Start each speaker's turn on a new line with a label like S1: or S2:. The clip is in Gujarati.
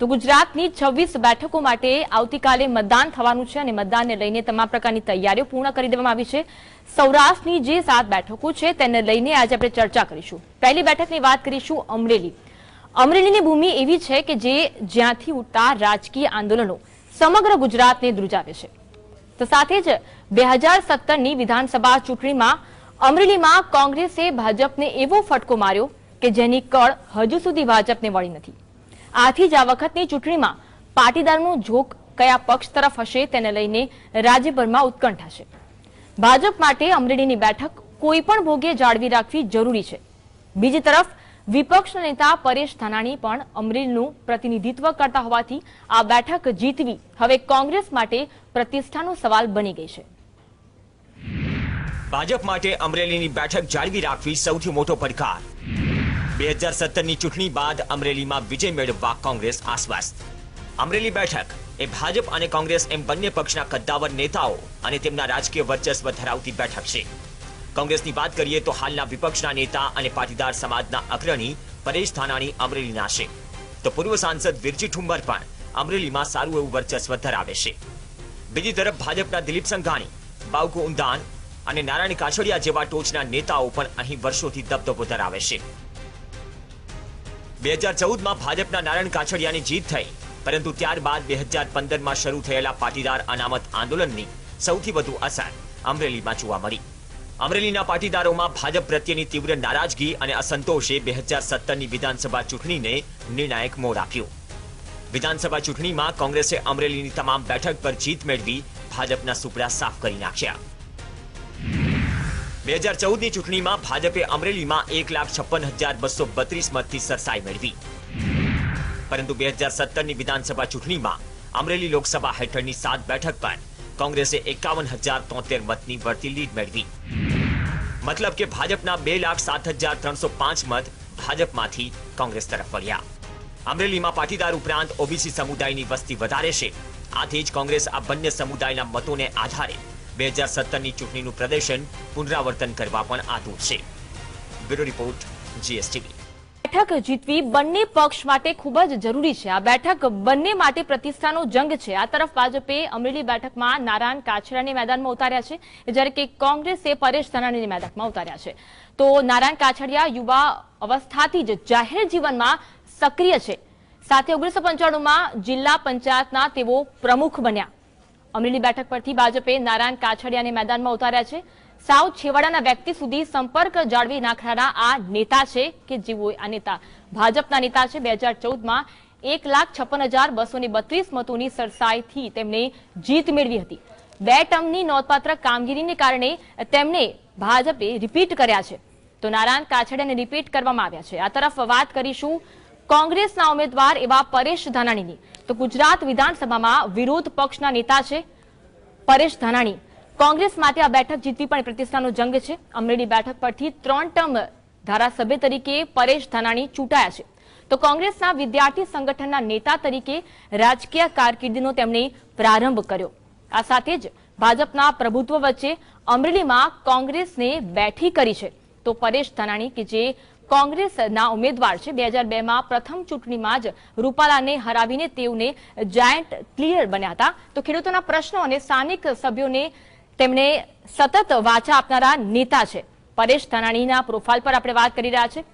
S1: તો ગુજરાતની છવ્વીસ બેઠકો માટે આવતીકાલે મતદાન થવાનું છે અને મતદાનને લઈને તમામ પ્રકારની તૈયારીઓ પૂર્ણ કરી દેવામાં આવી છે. સૌરાષ્ટ્રની જે સાત બેઠકો છે તેને લઈને આજે આપણે ચર્ચા કરીશું. પહેલી બેઠકની વાત કરીશું અમરેલી. અમરેલીની ભૂમિ એવી છે કે જે જ્યાંથી ઉઠતા રાજકીય આંદોલનો સમગ્ર ગુજરાતને ધ્રુજાવે છે. તો સાથે જ બે હજાર સત્તરની વિધાનસભા ચૂંટણીમાં અમરેલીમાં કોંગ્રેસે ભાજપને એવો ફટકો માર્યો કે જેની કળ હજુ સુધી ભાજપને વળી નથી. આથી જ આ વખતની ચૂંટણીમાં પાટીદારનું જોક કયા પક્ષ તરફ હશે તેને લઈને રાજ્યભરમાં ઉત્કંઠા છે ભાજપ માટે અમરેલીની બેઠક કોઈ પણ ભોગે જાળવી રાખવી જરૂરી છે. બીજી તરફ વિપક્ષ નેતા પરેશ ધાનાણી પણ અમરેલીનું પ્રતિનિધિત્વ કરતા હોવાથી આ બેઠક જીતવી હવે કોંગ્રેસ માટે પ્રતિષ્ઠાનો સવાલ બની ગઈ છે.
S2: ભાજપ માટે અમરેલીની બેઠક જાળવી રાખવી સૌથી મોટો પડકાર. બે હજાર સત્તરની ચૂંટણી બાદ અમરેલીમાં વિજય મેળવવા કોંગ્રેસ આશ્વસ્ત અમરેલી બેઠક એ ભાજપ અને કોંગ્રેસ એમ બંને પક્ષના કદ્દાવર નેતાઓ અને તેમના રાજકીય વર્ચસ્વ ધરાવતી બેઠક છે. કોંગ્રેસની વાત કરીએ તો હાલના વિપક્ષના નેતા અને પાટીદાર સમાજના અગ્રણી પરેશ ધાનાણી અમરેલીના છે. તો પૂર્વ સાંસદ વિરજી ઠુંબર પણ અમરેલીમાં સારું એવું વર્ચસ્વ ધરાવે છે. બીજી તરફ ભાજપના દિલીપ સંઘાણી, બાવકુ ઉંદાન અને નારાયણ કાછડિયા જેવા ટોચના નેતાઓ પણ અહીં વર્ષોથી દબદબો ધરાવે છે. બે હજાર ચૌદમાં ભાજપના નારાયણ કાછડિયાની જીત થઈ, પરંતુ ત્યારબાદ બે હજાર પંદરમાં શરૂ થયેલા પાટીદાર અનામત આંદોલનની સૌથી વધુ અસર અમરેલીમાં જોવા મળી. અમરેલીના પાટીદારોમાં ભાજપ પ્રત્યેની તીવ્ર નારાજગી અને અસંતોષે બે હજાર સત્તરની વિધાનસભા ચૂંટણીને નિર્ણાયક મોડ આપ્યો. વિધાનસભા ચૂંટણીમાં કોંગ્રેસે અમરેલીની તમામ બેઠક પર જીત મેળવી ભાજપના સુપડા સાફ કરી નાખ્યા. બે હજાર ચૌદની ચૂંટણીમાં ભાજપે અમરેલીમાં એક લાખ છપ્પન હજાર બસો બત્રીસ મતથી સરસાઈ મેળવી. પરંતુ બે હજાર સત્તરની વિધાનસભા ચૂંટણીમાં અમરેલી લોકસભા હેઠળની સાત બેઠક પર કોંગ્રેસે એકાવન હજાર તોતેર મતની વળતી લીડ મેળવી. મતલબ કે ભાજપના બે લાખ સાત હજાર ત્રણસો પાંચ મત ભાજપમાંથી કોંગ્રેસ તરફ વળ્યા. અમરેલીમાં પાટીદાર ઉપરાંત ઓબીસી સમુદાયની વસ્તી વધારે છે. આથી જ કોંગ્રેસ આ બંને સમુદાયના મતોને આધારે બે હજાર સત્તરની ચૂંટણીનું પ્રદર્શન પુનરાવર્તન કરવા પણ આતુર છે. Bureau report, GSTV.
S1: બેઠક જીતવી બંને પક્ષ માટે ખૂબ જ જરૂરી છે. આ બેઠક બંને માટે પ્રતિષ્ઠાનો જંગ છે. આ તરફ ભાજપે અમરેલી બેઠકમાં નારાયણ કાછડાને મેદાનમાં ઉતાર્યા છે. જ્યારે કે કોંગ્રેસે પરેશ ધાનાણીને મેદાનમાં ઉતાર્યા છે. તો નારાયણ કાછડિયા યુવા અવસ્થાથી જ જાહેર જીવનમાં સક્રિય છે. સાથે ઓગણીસો પંચાણુંમાં જિલ્લા પંચાયતના તેઓ પ્રમુખ બન્યા. અમરેલી બેઠક પરથી ભાજપે નારાયણ કાછડિયાને મેદાનમાં ઉતાર્યા છે. સાવ છેવાડાના વ્યક્તિ સુધી સંપર્ક જાળવી નાખનારા આ નેતા છે કે જેઓ આ નેતા? ભાજપના નેતા છે. બે હજાર એક લાખ છપ્પન હજાર બસો બત્રીસ મતોની સરસાઈથી તેમણે જીત મેળવી હતી. બે ટર્મની નોંધપાત્ર કામગીરીને કારણે તેમને ભાજપે રિપીટ કર્યા છે. તો નારાયણ કાછડિયાને રિપીટ કરવામાં આવ્યા છે. આ તરફ વાત કરીશું કોંગ્રેસના ઉમેદવાર એવા પરેશ ધાનાણીની. તો ગુજરાત વિધાનસભામાં વિરોધ પક્ષના નેતા છે પરેશ ધાનાણી. કોંગ્રેસ માટે આ બેઠક જીતવી પણ પ્રતિષ્ઠાનો જંગ છે. અમરેલી બેઠક પરથી ત્રણ ટર્મ ધારાસભ્ય તરીકે પરેશ ધાનાણી ચૂંટાયા છે. તો કોંગ્રેસના વિદ્યાર્થી સંગઠનના નેતા તરીકે રાજકીય કારકિર્દીનો તેમણે પ્રારંભ કર્યો. આ સાથે જ ભાજપના પ્રભુત્વ વચ્ચે અમરેલીમાં કોંગ્રેસને બેઠી કરી છે. તો પરેશ ધાનાણી કે જે કોંગ્રેસના ઉમેદવાર છે. બે હજાર બેમાં પ્રથમ ચૂંટણીમાં જ રૂપાલાને હરાવીને તેઓને જાયન્ટ ક્લિયર બન્યા હતા. તો ખેડૂતોના પ્રશ્નો અને સ્થાનિક સભ્યોને તેમણે સતત વાચા આપનારા નેતા છે. પરેશ ધાનાણીના પ્રોફાઇલ પર આપણે વાત કરી રહ્યા છે